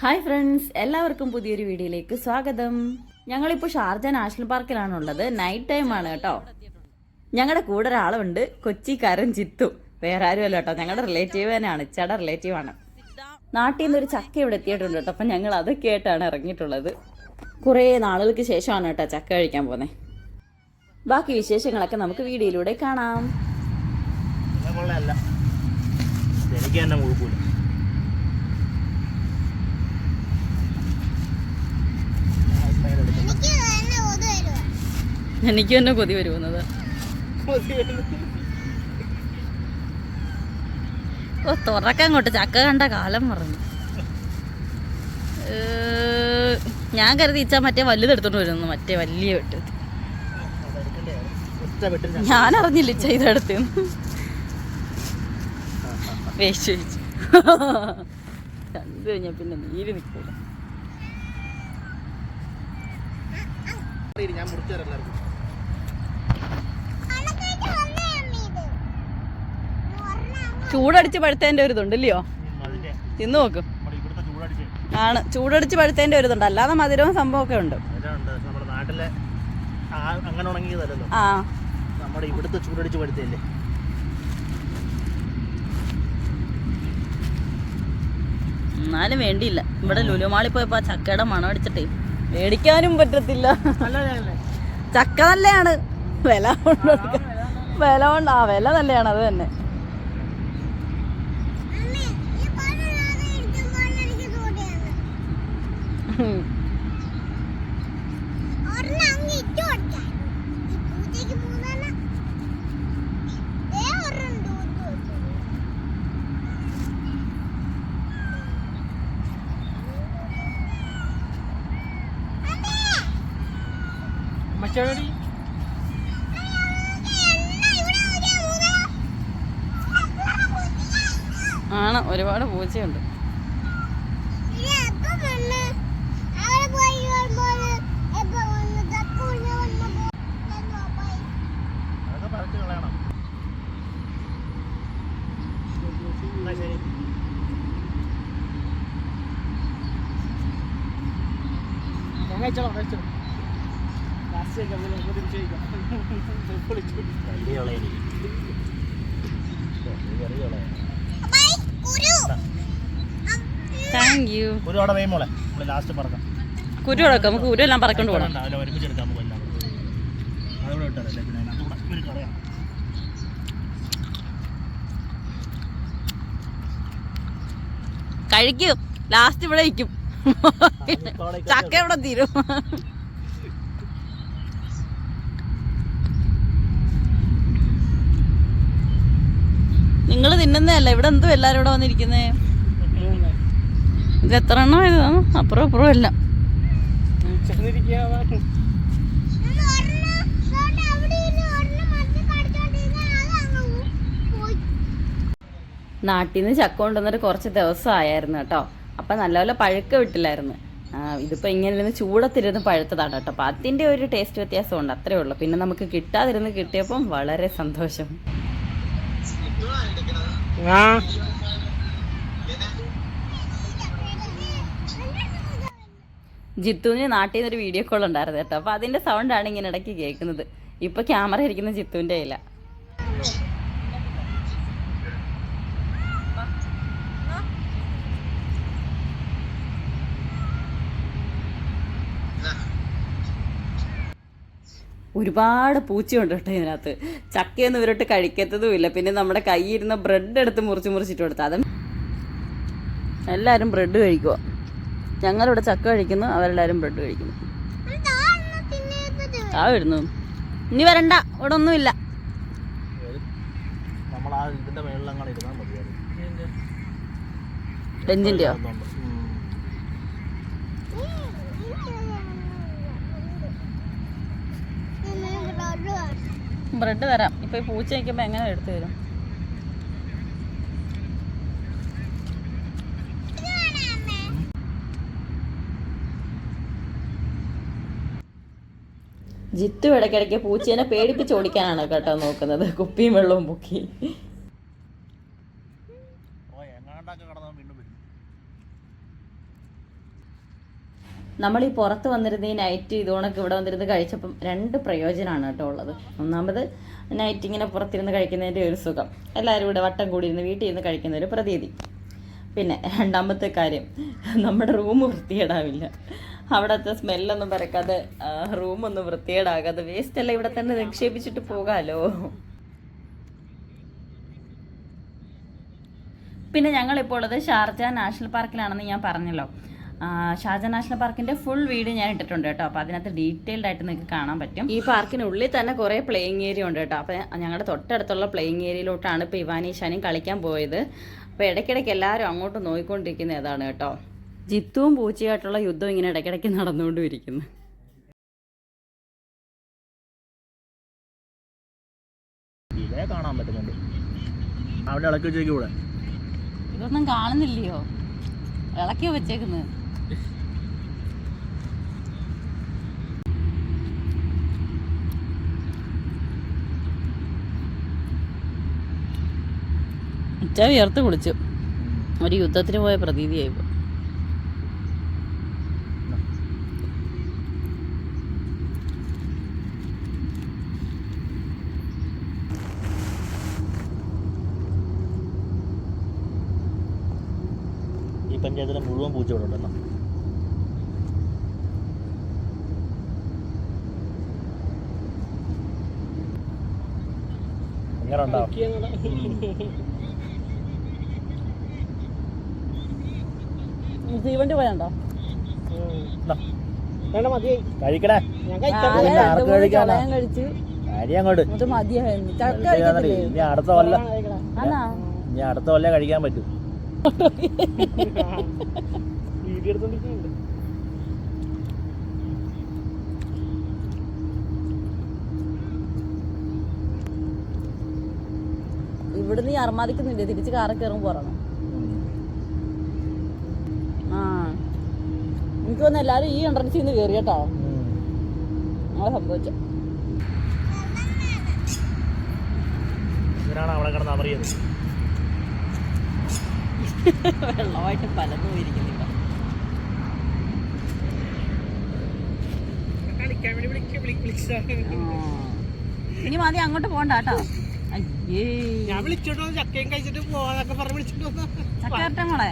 Hi friends എല്ലാവർക്കും പുതിയൊരു വീഡിയോയിലേക്ക് സ്വാഗതം. ഞങ്ങളിപ്പോൾ ഷാർജ നാഷണൽ പാർക്കിലാണുള്ളത്. നൈറ്റ് ടൈം ആണ് കേട്ടോ. ഞങ്ങളുടെ കൂടെ ഒരാളുണ്ട് കൊച്ചി കരൻ ചിത്തു. വേറെ ആരും അല്ല കേട്ടോ. ഞങ്ങളുടെ റിലേറ്റീവ് തന്നെയാണ്. ചേട്ടാ റിലേറ്റീവ് ആണ്. നാട്ടിൽ നിന്ന് ഒരു ചക്ക ഇവിടെ എത്തിയിട്ടുണ്ട് കേട്ടോ. അപ്പം ഞങ്ങൾ അതൊക്കെ ആയിട്ടാണ് ഇറങ്ങിയിട്ടുള്ളത്. കുറേ നാളുകൾക്ക് ശേഷമാണ് കേട്ടോ ചക്ക കഴിക്കാൻ പോകുന്നത്. ബാക്കി വിശേഷങ്ങളൊക്കെ നമുക്ക് വീഡിയോയിലൂടെ കാണാം മുഴുക്കൂല എനിക്ക് തന്നെ ഒതു വരുവാ എനിക്ക് തന്നെ കൊതി വരുന്നത്. ഓ തുറക്കാൻ കൊട്ട് ചക്ക കണ്ട കാലം പറഞ്ഞു ഞാൻ കരുതി ഇച്ചാ മറ്റേ വലുതെടുത്തോണ്ട് വരുന്നു. മറ്റേ വലിയ വെട്ട് ഞാൻ അറിഞ്ഞില്ല ഇച്ച ഇതെടുത്ത് വേസ്റ്റ് കഴിച്ചു കണ്ടു കഴിഞ്ഞാ പിന്നെ നീര് നിൽക്കൂല ഞാൻ മുറിച്ചു തരാം എല്ലാവർക്കും. ചൂടടിച്ച് പഴുത്തേന്റെ ഒരു ഇതുണ്ട് ഇല്ലയോ? തിന്നു നോക്കും. ആണ് ചൂടടിച്ച് പഴുത്തേന്റെ ഒരു ഇതുണ്ട്. അല്ലാതെ മധുരവും സംഭവമൊക്കെ ഉണ്ട്. അങ്ങനെ ആ. നമ്മുടെ ഇവിടുത്തെ ചൂടടിച്ച് എന്നാലും വേണ്ടിയില്ല. ഇവിടെ ലുലുമാളി പോയപ്പോ ചക്കയുടെ മണം അടിച്ചിട്ടേ. മേടിക്കാനും പറ്റത്തില്ല. ചക്ക നല്ലതാണ് വില കൊണ്ട് വില കൊണ്ട് ആ വില നല്ലതാണ് അത് തന്നെ. ഒരുപാട് പൂച്ചയുണ്ട്. ഇനി എപ്പോ വന്ന്? അവിടെ പോയി വരുമ്പോഴ് എപ്പോ വന്ന്? ചക്ക കുഞ്ഞ് വന്നപ്പോ എന്തോ പോയി. അതൊക്കെ പറിച്ച് കളയണം എന്നാ ശരി വലിയ കളയടി. ചെറിയ കളയ. ബൈ, കുരു. അം, താങ്ക് യു മോളെ. നമ്മൾ ലാസ്റ്റ് പറക്കാം. കുരു കൊടുക്കാം നമുക്ക് കുരു എല്ലാം പറക്കൊണ്ട് പോകണം വേണ്ട, അതിലെ ഒരുമിച്ചെടുക്കാം നമുക്ക് എല്ലാം അതിവിടെ ഇട്ടതല്ലേ പിന്നെ അതിനകത്തൂടെ? ഒരു കളയാം. കഴിക്കും. ലാസ്റ്റ് ഇവിടെ ഇരിക്കും. ചക്ക ഇവിടെ തീരും? നിങ്ങൾ തിന്നുന്നതല്ല? ഇവിടെ എന്തും എല്ലാരും ഇവിടെ വന്നിരിക്കുന്നേ? ഇത് എത്ര എണ്ണം ആയതാണ്? അപ്പുറം അപ്പുറം എല്ലാം. നാട്ടിൽ നിന്ന് ചക്ക കൊണ്ടുവന്നിട്ട് കുറച്ച് ദിവസം ആയായിരുന്നു കേട്ടോ. അപ്പം നല്ലപോലെ പഴുക്ക വിട്ടില്ലായിരുന്നു. ആ, ഇതിപ്പോ ഇങ്ങനെ ഇരുന്ന് ചൂടത്തിരുന്ന് പഴുത്തതാണ് കേട്ടോ. അപ്പം അതിന്റെ ഒരു ടേസ്റ്റ് വ്യത്യാസമുണ്ട് അത്രേ ഉള്ളൂ. പിന്നെ നമുക്ക് കിട്ടാതിരുന്ന് കിട്ടിയപ്പം വളരെ സന്തോഷം. ജിത്തുവിന് നാട്ടിൽ നിന്ന് ഒരു വീഡിയോ കോൾ ഉണ്ടായിരുന്നു കേട്ടോ. അതിന്റെ സൗണ്ട് ആണ് ഇങ്ങനെ ഇടയ്ക്ക് കേൾക്കുന്നത്. ഇപ്പോൾ ക്യാമറ ഇരിക്കുന്ന ജിത്തുവിന്റെ കയ്യില. ഒരുപാട് പൂച്ചയുണ്ട് കേട്ടോ ഇതിനകത്ത്. ചക്കയൊന്നും ഇവരോട്ട് കഴിക്കത്തതും ഇല്ല. പിന്നെ നമ്മുടെ കൈയിരുന്ന ബ്രെഡ് എടുത്ത് മുറിച്ച് മുറിച്ചിട്ട് കൊടുത്താൽ അതും എല്ലാവരും ബ്രെഡ് കഴിക്കുക ഞങ്ങളിവിടെ ചക്ക കഴിക്കുന്നു അവരെല്ലാവരും ബ്രെഡ് കഴിക്കുന്നു. ആ വരുന്നു ഇനി വരണ്ട ഇവിടെ ഒന്നുമില്ല. ബെഞ്ചിന്റെയോ. ബ്രെഡ് തരാം. ഇപ്പൊ ഈ പൂച്ച നിൽക്കുമ്പോ എങ്ങനെ എടുത്തു തരും? ജിത്തു ഇടയ്ക്കിടയ്ക്ക് പൂച്ചേനെ പേടിപ്പിച്ച് ഓടിക്കാനാണ് കേട്ടോ നോക്കുന്നത്. കുപ്പിയും വെള്ളവും പൊക്കി. നമ്മൾ ഈ പുറത്ത് വന്നിരുന്ന ഈ നൈറ്റ് ഇതുകൊണ്ടൊക്കെ ഇവിടെ വന്നിരുന്ന് കഴിച്ചപ്പം രണ്ട് പ്രയോജനമാണ് കേട്ടോ ഉള്ളത്. ഒന്നാമത് നൈറ്റ് ഇങ്ങനെ പുറത്തിരുന്ന് കഴിക്കുന്നതിന്റെ ഒരു സുഖം. എല്ലാവരും ഇവിടെ വട്ടം കൂടി ഇരുന്ന് വീട്ടിൽ ഇരുന്ന് കഴിക്കുന്ന ഒരു പ്രതീതി. പിന്നെ രണ്ടാമത്തെ കാര്യം നമ്മുടെ റൂം വൃത്തികേടാവില്ല. അവിടുത്തെ സ്മെല്ലൊന്നും പരക്കാതെ റൂമൊന്നും വൃത്തികേടാകാതെ വേസ്റ്റ് എല്ലാം ഇവിടെ തന്നെ നിക്ഷേപിച്ചിട്ട് പോകാമല്ലോ പിന്നെ ഞങ്ങളിപ്പോൾ ഉള്ളത് ഷാർജ നാഷണൽ പാർക്കിലാണെന്ന് ഞാൻ പറഞ്ഞല്ലോ. ഷാർജ നാഷണൽ പാർക്കിന്റെ ഫുൾ വീഡിയോ ഞാൻ ഇട്ടിട്ടുണ്ട് കേട്ടോ. അപ്പൊ അതിനകത്ത് ഡീറ്റെയിൽഡ് ആയിട്ട് നിങ്ങൾക്ക് കാണാൻ പറ്റും. ഈ പാർക്കിനുള്ളിൽ തന്നെ കുറേ പ്ലേയിങ് ഏരിയ ഉണ്ട് കേട്ടോ. അപ്പൊ ഞങ്ങളുടെ തൊട്ടടുത്തുള്ള പ്ലേയിങ് ഏരിയയിലോട്ടാണ് ഇപ്പോൾ ഇവാനി ഷാനും കളിക്കാൻ പോയത്. അപ്പൊ ഇടയ്ക്കിടയ്ക്ക് എല്ലാവരും അങ്ങോട്ട് നോക്കിക്കൊണ്ടിരിക്കുന്ന ഏതാണ് കേട്ടോ. ജിത്തുവും പൂച്ചയായിട്ടുള്ള യുദ്ധം ഇങ്ങനെ ഇടയ്ക്കിടയ്ക്ക് നടന്നുകൊണ്ടിരിക്കുന്നു. കാണാൻ പറ്റുന്നുണ്ട്. അവിടെ ഇളക്കി വെച്ചേക്കും ഇവിടെ ഇതൊന്നും കാണുന്നില്ലയോ? ഇളക്കിയോ വെച്ചേക്കുന്നത് ഉച്ച വിയർത്ത് കുളിച്ചു. ഒരു യുദ്ധത്തിന് പോയ പ്രതീതിയായി ഇപ്പൊ. പഞ്ചായത്തിലെ മുഴുവൻ പൂച്ച ഇവിടെ ഉണ്ടെന്നോ ഉണ്ടാവും? പോയണ്ടോ ആർക്ക് കഴിക്കാനാ? അങ്ങോട്ട്. ഇനി അടുത്ത കൊല്ല. ഇനി അടുത്ത കൊല്ലം കഴിക്കാൻ പറ്റും. ഇവിടുന്ന് ഈ അർമാദിക്കുന്നില്ല തിരിച്ച് കാറ കയറും പോറണം ആ. എനിക്ക് തോന്നുന്നു എല്ലാരും ഈ എൻട്രൻസിൽ നിന്ന് കയറി കേട്ടോ. അങ്ങനെ സംഭവിച്ചു. ഇവരാണ് അവിടെ കിടന്ന് അറിയത് വെള്ളമായിട്ട് പലതും ഇരിക്കുന്നില്ല. ഇനി മതി അങ്ങോട്ട് പോണ്ട കേട്ടോ. അയ്യേ. ഞാൻ വിളിച്ചോട്ടോ ചക്കയും കഴിച്ചിട്ട് പോവാന്നൊക്കെ പറഞ്ഞ്. ചക്ക ഇരട്ടങ്ങളെ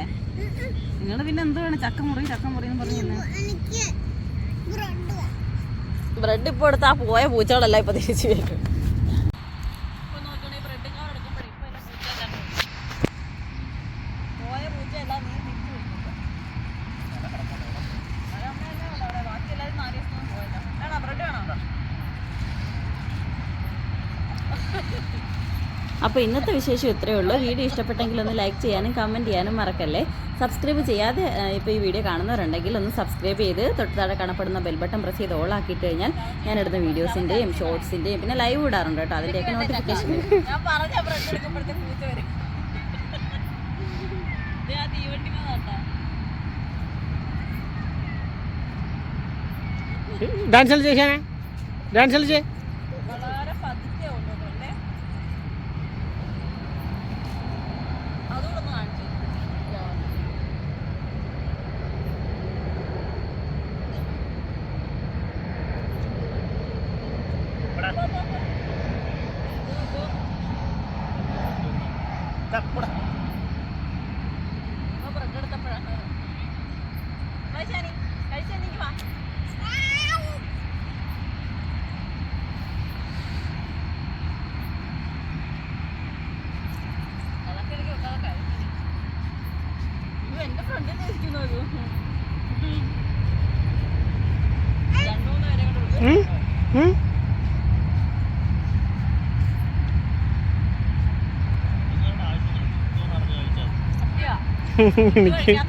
നിങ്ങൾ പിന്നെ എന്ത് വേണം? ചക്ക മുറി ചക്ക മുറി എന്ന് പറഞ്ഞു ബ്രെഡ് ഇപ്പൊ എടുത്താ പോയ പൂച്ചകളെല്ലാം ഇപ്പൊ തിരിച്ചു വരും. അപ്പോൾ ഇന്നത്തെ വിശേഷം ഇത്രയേ ഉള്ളൂ. വീഡിയോ ഇഷ്ടപ്പെട്ടെങ്കിൽ ഒന്ന് ലൈക്ക് ചെയ്യാനും കമന്റ് ചെയ്യാനും മറക്കല്ലേ? സബ്സ്ക്രൈബ് ചെയ്യാതെ ഇപ്പോൾ ഈ വീഡിയോ കാണുന്നവരുണ്ടെങ്കിൽ ഒന്ന് സബ്സ്ക്രൈബ് ചെയ്ത് തൊട്ട് താഴെ കാണപ്പെടുന്ന ബെൽ ബട്ടൺ പ്രസ് ചെയ്ത് ഓൾ ആക്കിയിട്ട് കഴിഞ്ഞാൽ ഞാൻ ഇടുന്ന വീഡിയോസിന്റെയും ഷോർട്സിന്റെയും പിന്നെ ലൈവ് ഇടാറുണ്ട് കേട്ടോ. അതിന്റെയൊക്കെ notification dance dance dance സത്യാ.